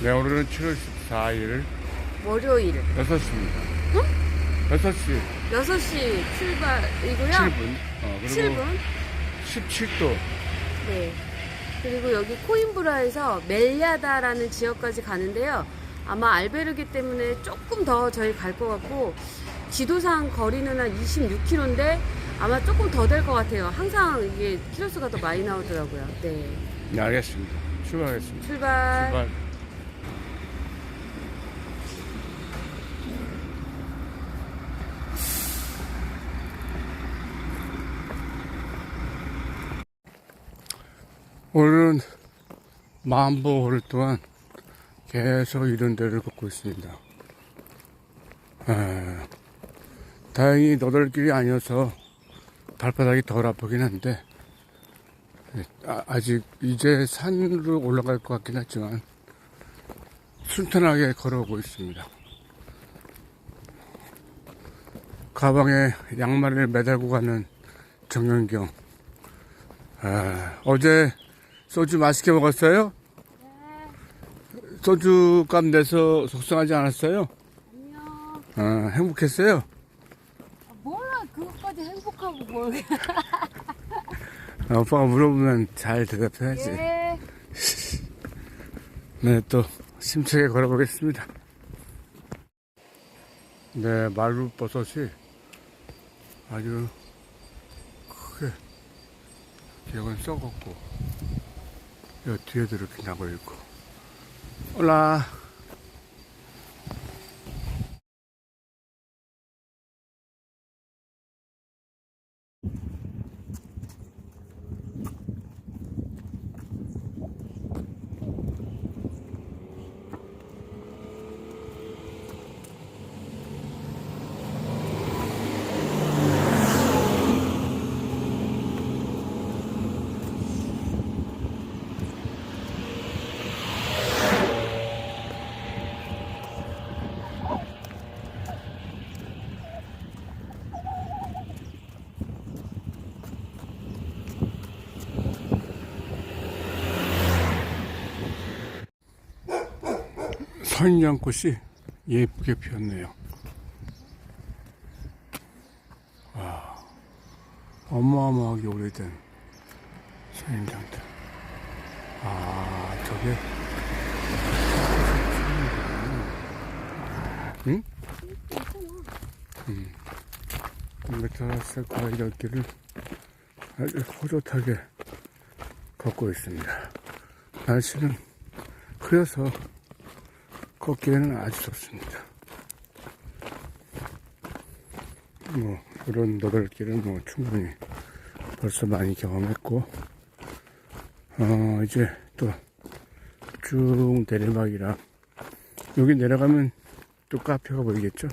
네, 오늘은 7월 14일 월요일 6시입니다. 응? 6시 6시 출발이고요. 7분. 어, 그리고 7분. 17도. 네. 그리고 여기 코임브라에서 멜야다라는 지역까지 가는데요. 아마 알베르게 때문에 조금 더 저희 갈 것 같고 지도상 거리는 한 26km인데 아마 조금 더 될 것 같아요. 항상 이게 키로수가 더 많이 나오더라고요. 네. 네, 알겠습니다. 출발하겠습니다. 출발. 출발. 오늘은 만보 오를 동안 계속 이런 데를 걷고 있습니다. 아, 다행히 너덜길이 아니어서 발바닥이 덜 아프긴 한데 아, 아직 이제 산으로 올라갈 것 같긴 하지만 순탄하게 걸어오고 있습니다. 가방에 양말을 매달고 가는 정연경. 아, 어제 소주 맛있게 먹었어요? 소주 값 내서 속상하지 않았어요? 안녕. 아, 행복했어요? 뭐라 그것까지 행복하고 뭘. 아, 오빠가 물어보면 잘 대답해야지. 예. 네, 또 심차게 걸어보겠습니다. 네, 말루버섯이 아주 크게 기억은 썩었고 여 뒤에도 이렇게 나고 있고. 올라 선인장꽃이 예쁘게 피었네요. 와, 어마어마하게 오래된 선인장들. 아, 저게. 응? 음. 메타라스 과일길을 아주 호젓하게 걷고 있습니다. 날씨는 흐려서 걷기에는 아주 좋습니다. 뭐 이런 너덜길은 뭐 충분히 벌써 많이 경험했고 어 이제 또 쭉 내리막이라 여기 내려가면 또 카페가 보이겠죠?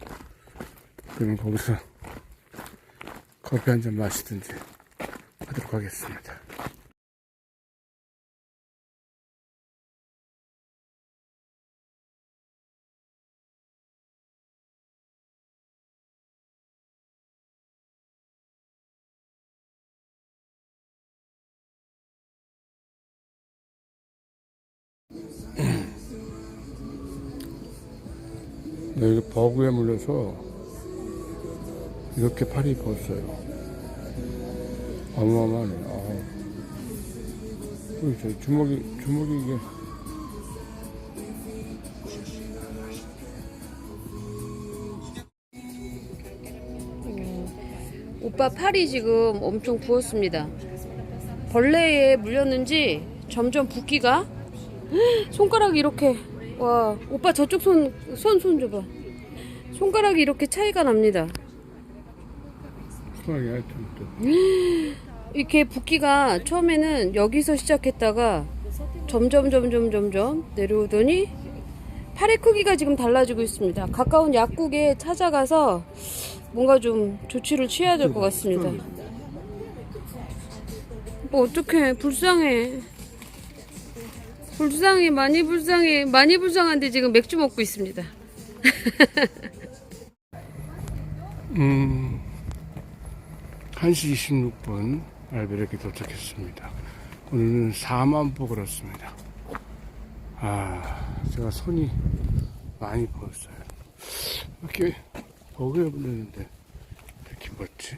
그러면 거기서 커피 한 잔 마시든지 하도록 하겠습니다. 여기 버그에 물려서 이렇게 팔이 벗어요. 어마어마하네. 아. 저 주먹이, 주먹이 이게. 오빠 팔이 지금 엄청 부었습니다. 벌레에 물렸는지 점점 붓기가 손가락이 이렇게 와 오빠 저쪽 손 손 손 줘봐 손가락이 이렇게 차이가 납니다. 손이 하여튼 또. 이렇게 붓기가 처음에는 여기서 시작했다가 점점 점점 점점 내려오더니 팔의 크기가 지금 달라지고 있습니다. 가까운 약국에 찾아가서 뭔가 좀 조치를 취해야 될 것 같습니다. 뭐 어떡해 불쌍해 불쌍해 많이 불쌍해 많이 불쌍한데 지금 맥주 먹고 있습니다. 음, 1시 26분 알베르게 도착했습니다. 오늘은 4만 보 걸었습니다. 아, 제가 손이 많이 부었어요. 이렇게 버그에 불렸는데 이렇게 멋지?